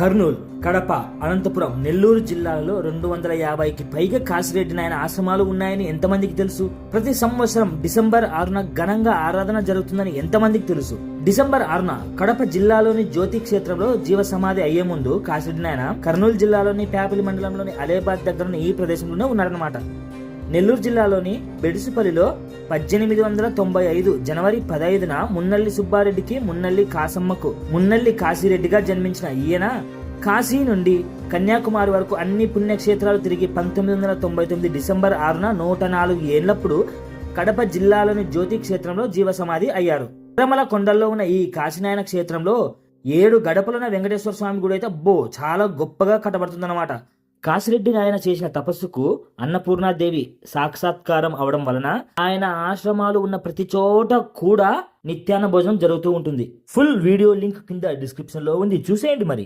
కర్నూలు కడప అనంతపురం నెల్లూరు జిల్లాలలో రెండు వందల యాభైకి పైగా కాశిరెడ్డి నాయన ఆశ్రమాలు ఉన్నాయని ఎంతమందికి తెలుసు? ప్రతి సంవత్సరం డిసెంబర్ ఆరున ఘనంగా ఆరాధన జరుగుతుందని ఎంతమందికి తెలుసు? డిసెంబర్ ఆరున కడప జిల్లాలోని జ్యోతి క్షేత్రంలో జీవ సమాధి అయ్యే ముందు కాశిరెడ్డి నాయన కర్నూలు జిల్లాలోని ప్యాపిలి మండలంలోని అలేబాద్ దగ్గర ఈ ప్రదేశంలోనే ఉన్నారన్నమాట. నెల్లూరు జిల్లాలోని బెడిసిపల్లిలో పద్దెనిమిది వందల తొంభై ఐదు జనవరి పదైదున మున్నల్లి సుబ్బారెడ్డికి మున్నల్లి కాసమ్మకు మున్నల్లి కాశీరెడ్డిగా జన్మించిన ఈయన కాశీ నుండి కన్యాకుమారి వరకు అన్ని పుణ్యక్షేత్రాలు తిరిగి పంతొమ్మిది వందల తొంభై తొమ్మిది డిసెంబర్ ఆరున నూట నాలుగు ఏళ్ళప్పుడు కడప జిల్లాలోని జ్యోతి క్షేత్రంలో జీవసమాధి అయ్యారు. తిరుమల కొండల్లో ఉన్న ఈ కాశీనాయన క్షేత్రంలో ఏడు గడపలున్న వెంకటేశ్వర స్వామి గుడి అయితే బో చాలా గొప్పగా కట్టబడుతుందన్నమాట. కాశిరెడ్డి నాయన చేసిన తపస్సుకు అన్నపూర్ణాదేవి సాక్షాత్కారం అవడం వలన ఆయన ఆశ్రమాలు ఉన్న ప్రతి చోట కూడా నిత్యాన్న భోజనం జరుగుతూ ఉంటుంది. ఫుల్ వీడియో లింక్ కింద డిస్క్రిప్షన్లో ఉంది. చూసేయండి మరి.